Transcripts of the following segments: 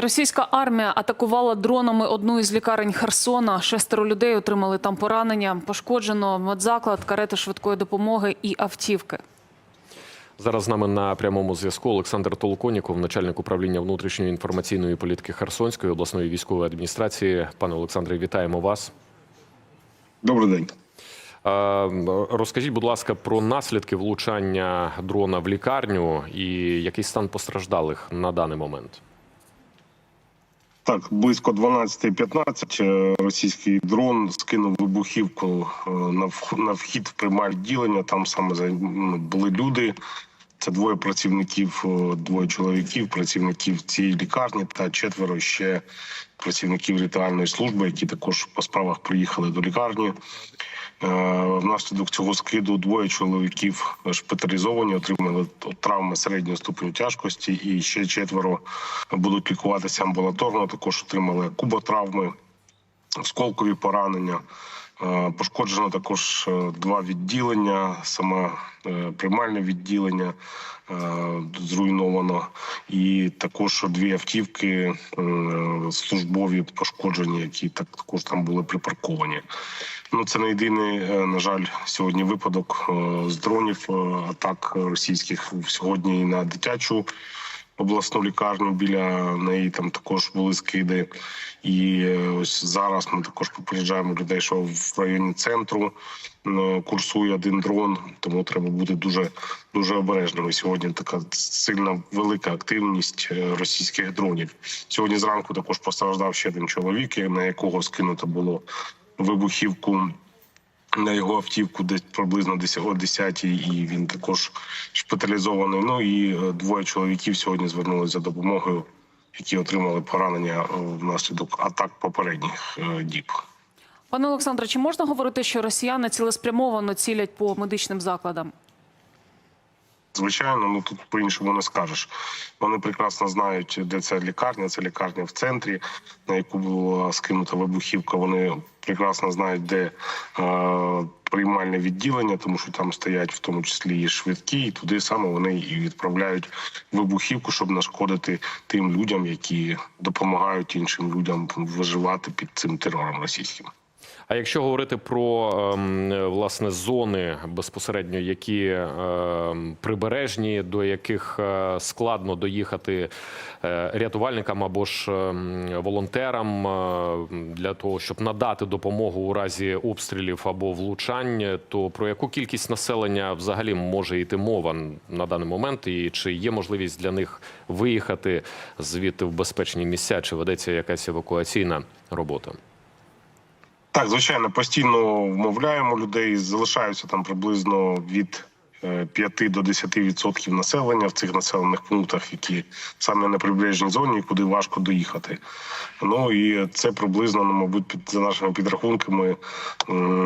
Російська армія атакувала дронами одну із лікарень Херсона. Шестеро людей отримали там поранення. Пошкоджено медзаклад, карети швидкої допомоги і автівки. Зараз з нами на прямому зв'язку Олександр Толоконіков, начальник управління внутрішньої інформаційної політики Херсонської обласної військової адміністрації. Пане Олександре, вітаємо вас. Добрий день. Розкажіть, будь ласка, про наслідки влучання дрона в лікарню і який стан постраждалих на даний момент. Так, близько 12.15 е, російський дрон скинув вибухівку е, на вхід в приймальне відділення. Там саме ну, були люди. Це двоє працівників, двоє чоловіків, працівників цієї лікарні та четверо ще працівників ритуальної служби, які також по справах приїхали до лікарні. Е, Внаслідок цього скиду двоє чоловіків шпиталізовані, отримали травми середнього ступеню тяжкості, і ще четверо будуть лікуватися амбулаторно. Також отримали куботравми, осколкові поранення. Е, Пошкоджено також е, два відділення, саме приймальне відділення е, зруйновано, і також дві автівки службові пошкоджені, які так- також там були припарковані. Ну це не єдиний, на жаль, сьогодні випадок з дронів атак російських сьогодні і на дитячу обласну лікарню. Біля неї там також були скиди. І е, ось зараз ми також попереджаємо людей, що в районі центру е, курсує один дрон, тому треба бути дуже дуже обережними. Сьогодні така сильна велика активність е, російських дронів. Сьогодні зранку також постраждав ще один чоловік, на якого скинуто було вибухівку на його автівку десь приблизно десь о 10 і він також шпиталізований. Ну і е, двоє чоловіків сьогодні звернулися за допомогою, які отримали поранення е, внаслідок атак попередніх е, діб. Пане Олександре, чи можна говорити, що росіяни цілеспрямовано цілять по медичним закладам? Звичайно, ну тут по-іншому не скажеш. Вони прекрасно знають, де ця лікарня. Це лікарня в центрі, на яку була скинута вибухівка. Вони прекрасно знають, де е, приймальне відділення, тому що там стоять в тому числі і швидкі, і туди саме вони і відправляють вибухівку, щоб нашкодити тим людям, які допомагають іншим людям виживати під цим терором російським. А якщо говорити про ем, власне зони безпосередньо, які ем, прибережні, до яких е, складно доїхати е, рятувальникам або ж ем, волонтерам е, для того, щоб надати допомогу у разі обстрілів або влучань, то про яку кількість населення взагалі може йти мова на даний момент, і чи є можливість для них виїхати звідти в безпечні місця, чи ведеться якась евакуаційна робота? Так, звичайно, постійно вмовляємо людей. Залишаються там приблизно від 5 до 10% населення в цих населених пунктах, які саме на прибережній зоні, куди важко доїхати. Ну і це приблизно, ну, мабуть, під за нашими підрахунками,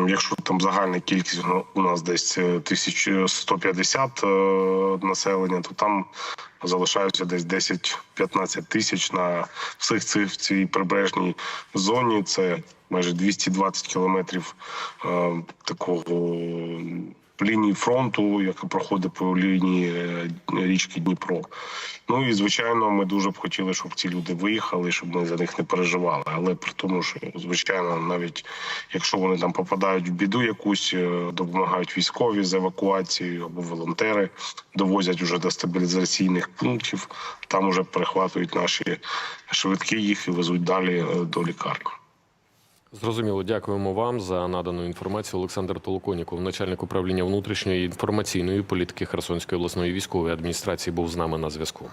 якщо там загальна кількість ну, у нас десь е, 1150 е, населення, то там залишаються десь 10-15 тисяч на всіх цих в цій прибережній зоні. Це майже 220 кілометрів е, лінії фронту, яка проходить по лінії е, річки Дніпро. Ну і звичайно, ми дуже б хотіли, щоб ці люди виїхали, щоб ми за них не переживали. Але при тому, що звичайно, навіть якщо вони там попадають в біду, якусь е, допомагають військові з евакуацією або волонтери, довозять уже до стабілізаційних пунктів. Там уже перехватують наші швидкі їх і везуть далі е, до лікарні. Зрозуміло, дякуємо вам за надану інформацію. Олександр Толоконіков, начальник управління внутрішньої інформаційної політики Херсонської обласної військової адміністрації, був з нами на зв'язку.